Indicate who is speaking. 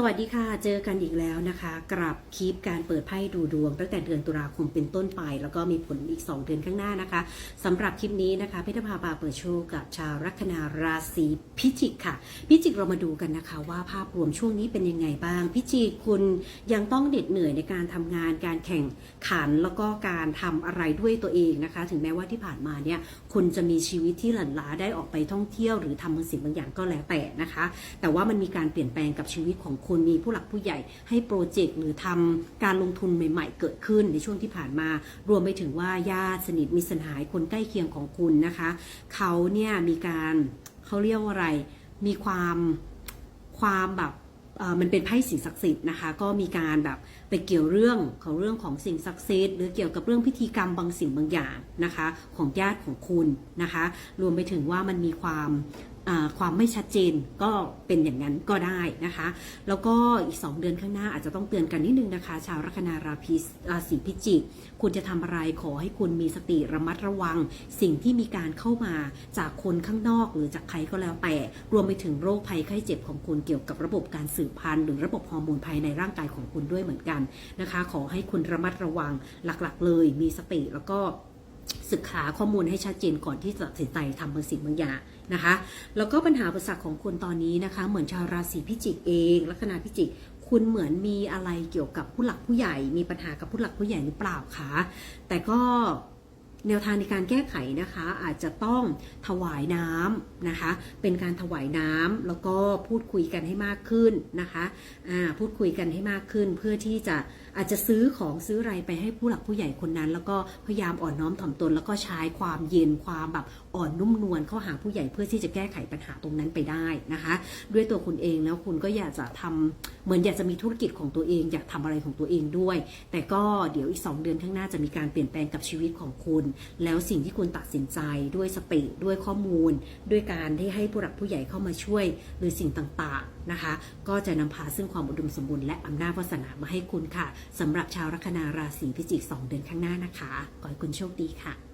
Speaker 1: สวัสดีค่ะ เจอกันอีกแล้วนะคะกับคลิปการเปิดไพ่ดูดวง ตั้งแต่เดือนตุลาคมเป็นต้นไป แล้วก็มีผลอีก 2 เดือนข้างหน้านะคะสำหรับคลิปนี้นะคะพิธภาปาเปิดโชว์กับชาวลัคนาราศีพิจิกค่ะ พิจิกเรามาดูกันนะคะ ว่าภาพรวมช่วงนี้เป็นยังไงบ้าง พิจิกคุณยังต้องเหน็ดเหนื่อยในการทำงาน การแข่งขันแล้วก็การทำอะไรด้วยตัวเองนะคะ ถึงแม้ว่าที่ผ่านมาเนี่ยคุณจะมีชีวิตที่หลั่นล้าได้ออกไปท่องเที่ยว หรือทำบางสิ่งบางอย่างก็แล้วแต่นะคะ แต่ว่ามันมีการเปลี่ยนแปลงกับชีวิตของคุณมีผู้หลักผู้ใหญ่ให้โปรเจกต์หรือทำการลงทุนใหม่ ๆ เกิดขึ้นในช่วงที่ผ่านมา รวมไปถึงว่าญาติสนิทมิสหายคนใกล้เคียงของคุณนะคะ เขาเนี่ยมีการเขาเรียกว่าอะไร มีความความแบบมันเป็นไพ่สิ่งศักดิ์สิทธิ์นะคะก็มีการแบบไปเกี่ยวเรื่องของเรื่องของสิ่งศักดิ์สิทธิ์หรือเกี่ยวกับเรื่องพิธีกรรมบางสิ่งบางอย่างนะคะ ของญาติของคุณนะคะ รวมไปถึงว่ามันมีความ ความไม่ชัดเจนก็เป็นอย่างนั้นก็ได้นะคะ แล้วก็อีก 2 เดือนข้างหน้าอาจจะต้องเตือนกันนิดนึงนะคะ ชาวลัคนาราศีราศีพิจิก คุณจะทำอะไรขอให้คุณมีสติระมัดระวัง สิ่งที่มีการเข้ามาจากคนข้างนอกหรือจากใครก็แล้วแต่ รวมไปถึงโรคภัยไข้เจ็บของคุณเกี่ยวกับระบบการสืบพันธุ์หรือระบบฮอร์โมนภายในร่างกายของคุณด้วยเหมือนกันนะคะ ขอให้คุณระมัดระวังหลักๆ เลยมีสติแล้วก็ ศึกษาข้อมูลให้ชัดเจนก่อนที่จะตัดสินใจทำบางสิ่งบางอย่างนะคะ แล้วก็ปัญหาอุปสรรคของคุณตอนนี้นะคะ เหมือนชาวราศีพิจิกเอง ลัคนาพิจิกคุณเหมือนมีอะไรเกี่ยวกับผู้หลักผู้ใหญ่ มีปัญหากับผู้หลักผู้ใหญ่หรือเปล่าคะแต่ก็ แนวทางในการแก้ไขนะคะอาจจะต้องถวายน้ำนะคะ เป็นการถวายน้ำแล้วก็พูดคุยกันให้มากขึ้นนะคะอ่าพูดคุยกันให้มากขึ้น เพื่อที่จะอาจจะซื้อของซื้ออะไรไปให้ผู้หลักผู้ใหญ่คนนั้น แล้วก็พยายามอ่อนน้อมถ่อมตน แล้วก็ใช้ความเย็นความแบบอ่อนนุ่มนวลเข้าหาผู้ใหญ่เพื่อที่จะแก้ไขปัญหาตรงนั้นไปได้นะคะ ด้วยตัวคุณเองแล้วคุณก็อยากจะทำเหมือนอยากจะมีธุรกิจของตัวเอง อยากทำอะไรของตัวเองด้วย แต่ก็เดี๋ยวอีก 2 เดือนข้างหน้าจะมีการเปลี่ยนแปลงกับชีวิตของคุณแล้วสิ่งที่คุณตัดสินใจด้วยสติด้วยข้อมูล ด้วยการที่ให้ผู้หลักผู้ใหญ่เข้ามาช่วย หรือสิ่งต่างๆนะคะ ก็จะนำพาซึ่งความอุดมสมบูรณ์และอำนาจวาสนามาให้คุณค่ะสำหรับชาวลัคนาราศีพิจิก 2 เดือนข้างหน้านะคะขอให้คุณโชคดีค่ะ